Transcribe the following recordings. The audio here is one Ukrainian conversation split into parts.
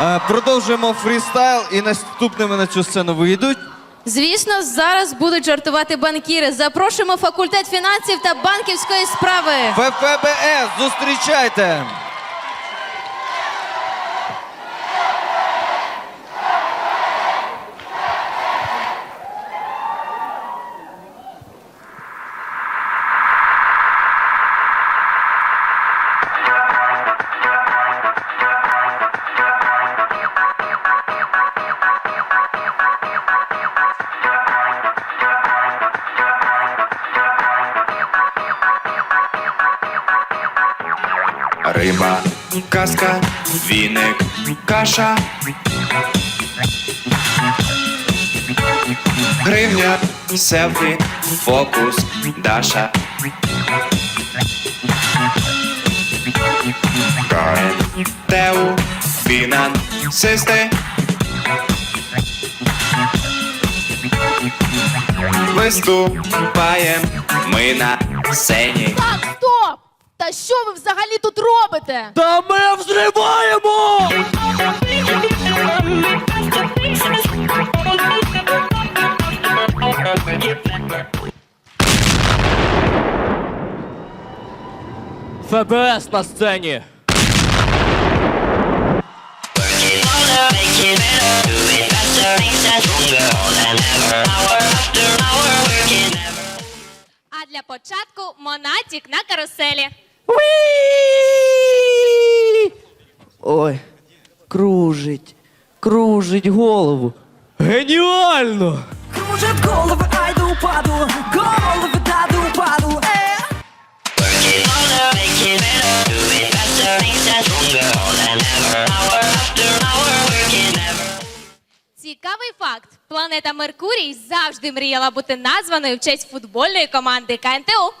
Е, Продовжуємо фрістайл і наступними на цю сцену вийдуть. Звісно, зараз будуть жартувати банкіри. Запрошуємо факультет фінансів та банківської справи. ФФБС, зустрічайте! Риба, казка, віник, каша. Гривня, селфі, фокус, Даша. Карен, Теу, Фінан, Систи. Виступаєм ми на сцені. Та що ви взагалі тут робите? Та ми взриваємо! ФБС на сцені. А для початку Монатік на каруселі. Ой, кружить, кружить голову. Геніально! Кружит головы, ай да упаду Головы, да да упаду э. Цікавий факт: планета Меркурій завжди мріяла бути названою в честь футбольної команди КНТУ.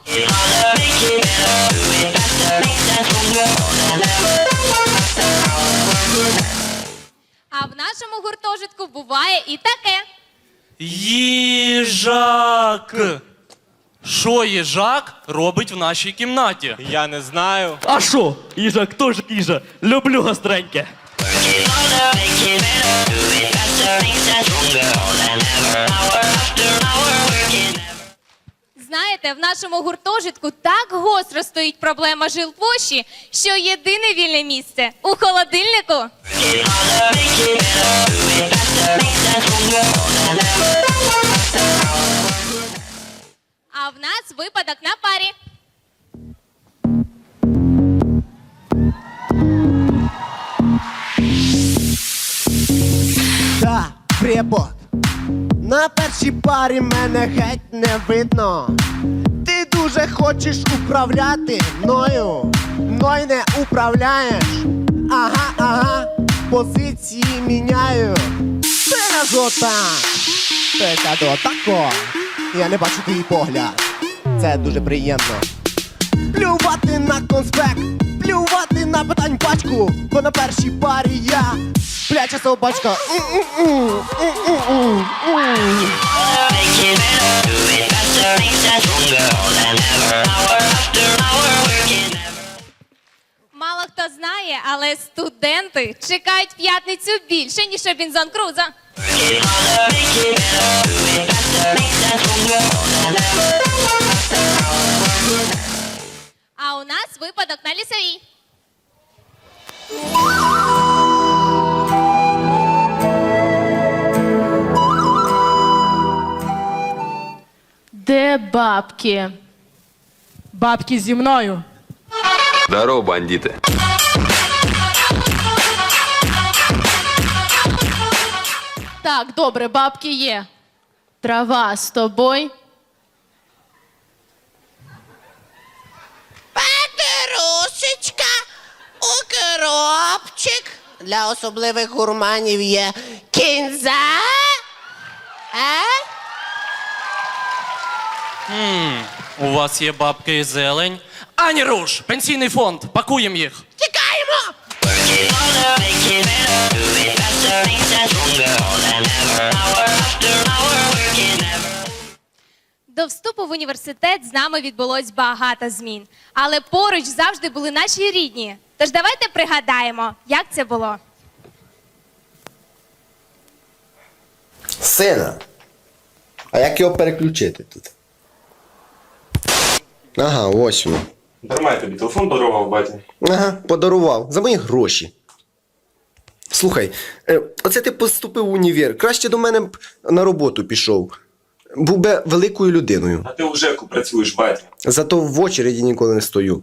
А в нашому гуртожитку буває і таке. Їжак. Що їжак робить в нашій кімнаті? Я не знаю. А що? Їжак теж їжа. Люблю гостреньке. Знаєте, в нашому гуртожитку так гостро стоїть проблема жилплощі, що єдине вільне місце у холодильнику. А в нас випадок на парі. На першій парі мене геть не видно. Ти дуже хочеш управляти мною, мною не управляєш. Ага, ага, позиції міняю. Це отак. Це до тако. Я не бачу твій погляд. Це дуже приємно. Плювати на конспект, плювати на питань пачку, бо на першій парі я пляча собачка. Мало хто знає, але студенти чекають п'ятницю більше, ніж Робінзон Крузо. А у нас випадок на лісовій. Бабки? Бабки зі мною. Здорово, бандиты. Так, добре, бабки є. Трава з тобою. Патерушечка, укропчик. Для особливих гурманів є кінза. А? У вас є бабки і зелень. Ані руш! Пенсійний фонд! Пакуємо їх! Тікаємо! До вступу в університет з нами відбулось багато змін. Але поруч завжди були наші рідні. Тож давайте пригадаємо, як це було. Сина. А як його переключити тут? Ага, ось він. Дарма я тобі телефон подарував, батя. Ага, подарував. За мої гроші. Слухай, е, оце ти поступив в універ. Краще до мене б на роботу пішов. Був би великою людиною. А ти у ЖЕКу працюєш, батя. Зато в очереді ніколи не стою.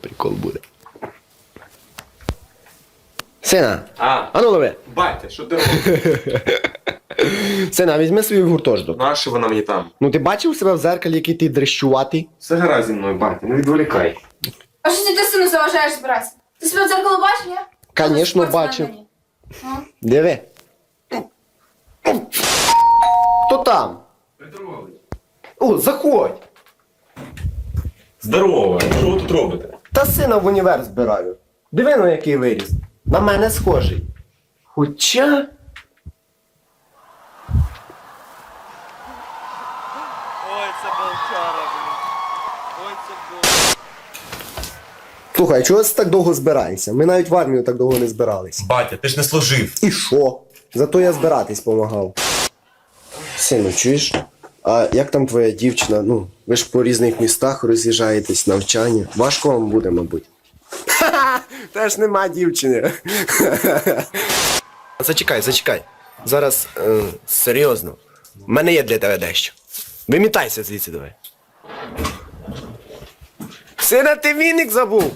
Прикол буде. Сина, А, а ну лови. батя, що ти робиш? Сина, візьми свій гуртожиток. Нащо вона мені там? Ну ти бачив себе в зеркалі, який ти дрещуватий? Все гаразд зі мною, батя, не відволікай. А що ти сину заважаєш збиратися? Ти себе в дзеркало бачиш, ні? Звісно, Спортсмен бачив. мені. Диви. Хто там? О, заходь. Здорово, що ви тут робите? Та сина в універ збираю. Диви, ну який виріс. На мене схожий. Хоча. Це болчара, блін. Ой, це бол... Слухай, чого ти так довго збираєшся? Ми навіть в армію так довго не збиралися. Батя, ти ж не служив. І що? Зато я збиратись помагав. Сину, чуєш? А як там твоя дівчина? Ну, ви ж по різних містах роз'їжджаєтесь, навчання. Важко вам буде, мабуть. Теж нема дівчини. Зачекай, зачекай. Зараз е, серйозно. У мене є для тебе дещо. Вимітайся звідси давай. Сина, ти віник забув.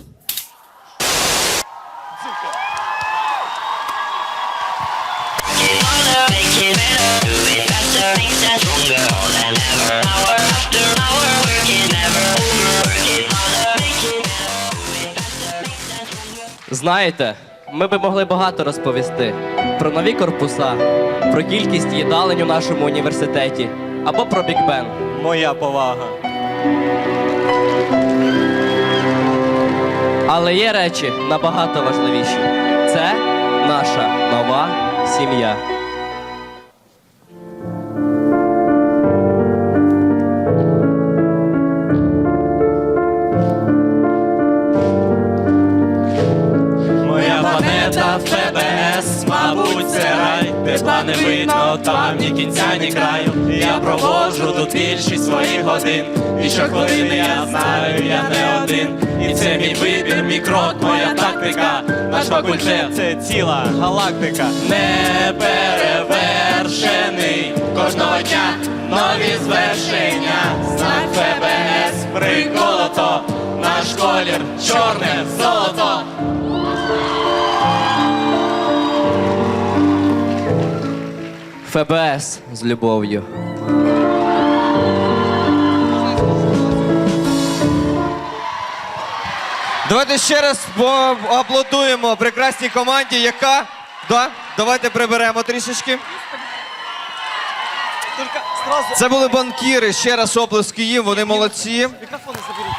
Знаєте, ми би могли багато розповісти про нові корпуса, про кількість їдалень у нашому університеті або про Біг Бен. Моя повага. Але є речі набагато важливіші. Це наша нова сім'я. Моя планета ФБС, мабуть, це рай, тепла не видно, там ні кінця, ні краю. Я проводжу тут більшість своїх годин. І щохвилини я знаю, я не один. І це мій вибір, мій крок, моя тактика. Наш факультет це ціла галактика. Не перевершений кожного дня нові звершення. Знак ФБС приколото, наш колір чорне золото. ФБС з любов'ю. Давайте ще раз поаплодуємо прекрасній команді, яка. Да? Давайте приберемо трішечки. Це були банкіри. Ще раз оплески їм, вони молодці. Мікрофони заберіть.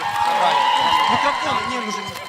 Мікрофони, ні, мужик.